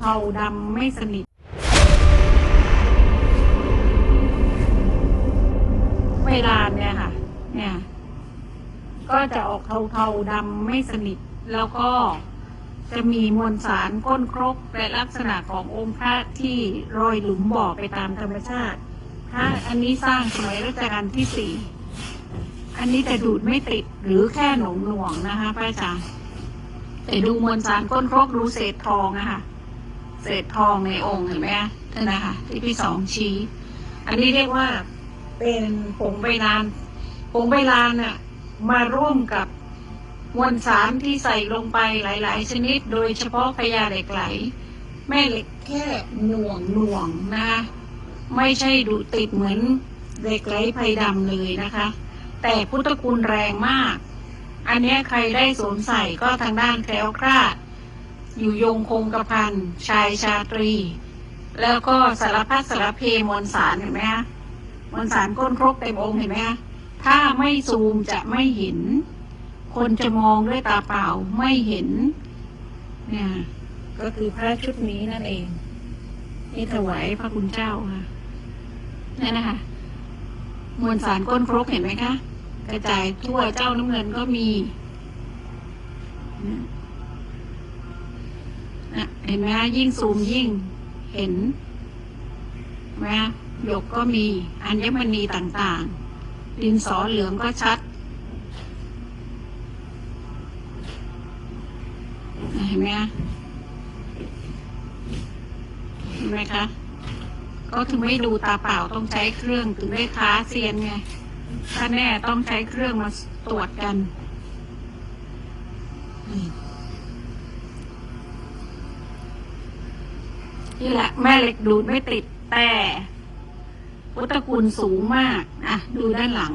เทาๆดำไม่สนิท เวลาเนี่ยค่ะ เนี่ย ก็จะออกเทาๆดำไม่สนิท แล้วก็จะมีมวลสารก้นครกและลักษณะขององค์พระที่รอยหลุมบ่อไปตามธรรมชาติ พระอันนี้สร้างสมัยรัชกาลที่สี่ อันนี้จะดูดไม่ติดหรือแค่หนงหน่วงนะคะพระอาจารย์แต่ดูมวลสารก้นครกดูเศษทองอะค่ะ เศษทองในองค์เห็นไหมคะนั่นนะคะที่พี่สองชี้ อันนี้เรียกว่าเป็นผงใบลานผงใบลานน่ะมาร่วมกับมวลสารที่ใส่ลงไปหลาย ๆ ชนิด โดยเฉพาะพญาเหล็กไหล แม่เหล็กแค่หน่วงหน่วงนะคะไม่ใช่ดูติดเหมือนเหล็กไหลไพดำเลยนะคะ แต่พุทธคุณแรงมาก อันนี้ใครได้สวมใส่ก็ทางด้านแคล้วคลาด อยู่ยงคงกระพันชายชาตรี แล้วก็สารพัดสารเพมวลสารเห็นไหมคะมวลสารก้นครกเต็มองค์เห็นไหมคะถ้าไม่ซูมจะไม่เห็น คนจะมองด้วยตาเปล่าไม่เห็นเนี่ยก็คือพระชุดนี้นั่นเองนี่ถวายพระคุณเจ้าค่ะนั่นนะคะ มวลสารก้นครกเห็นไหมคะ กระจายทั่วเจ้าน้ำเงินก็มีนะนะ เห็นไหมคะยิ่งซูมยิ่งเห็นนไหมคะหยกก็มีอัญมณีต่างๆ ดินสอเหลืองก็ชัด เห็นไหมคะเห็นไหมคะ ก็ถึงไม่ดูตาเปล่าต้องใช้เครื่องถึงได้ท้าเซียนไง ถ้าแน่ต้องใช้เครื่องมาตรวจกันนี่ นี่แหละแม่เหล็กดูดไม่ติดแต่พุทธคุณสูงมากอะดูด้านหลัง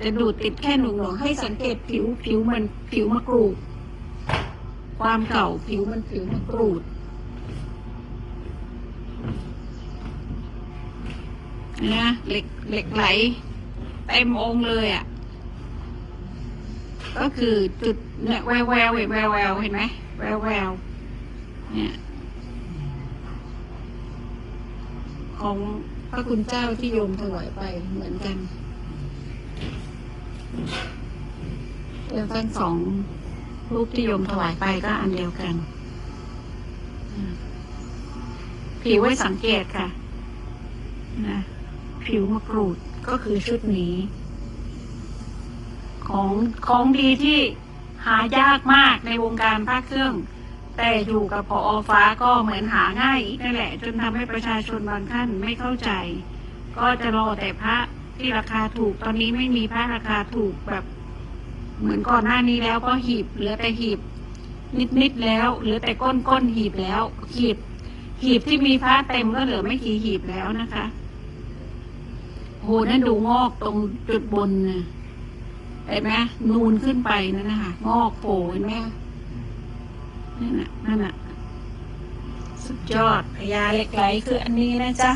จะดูดติดแค่หนุ่งๆให้สังเกตผิวผิวมันผิวมะกรูด ความเก่าผิวมันผิวมะกรูดนะเหล็กเหล็กไหลเต็มองเลยอะ ก็คือจุดเนี่ยแววแววแววแววเห็นไหมแววแววเนี่ย ของพระคุณเจ้าที่โยมถวายไปเหมือนกันแล้วทั้งสองรูปที่โยมถวายไปก็อันเดียวกันผิวไว้สังเกตค่ะนะผิวมะกรูดก็คือชุดนี้ ของของดีที่หายากมากในวงการพระเครื่อง แต่อยู่กับพออฟ้าก็เหมือนหาง่ายอีกนั่นแหละ จนทำให้ประชาชนบางท่านไม่เข้าใจ ก็จะรอแต่พระที่ราคาถูกตอนนี้ไม่มีพระราคาถูกแบบ เหมือนก่อนหน้านี้แล้วก็หีบเหลือแต่หีบ นิดๆแล้วเหลือแต่ก้นก้นหีบแล้ว หีบ หีบที่มีพระเต็มก็เหลือไม่กี่หีบแล้วนะคะโหนั่นดูงอกตรงจุดบนนะเห็นไหมนูนขึ้นไปนั่นนะคะงอกโผล่เห็นไหม นั่นน่ะนั่นน่ะสุดยอดพญาเหล็กไหลคืออันนี้นะจ๊ะ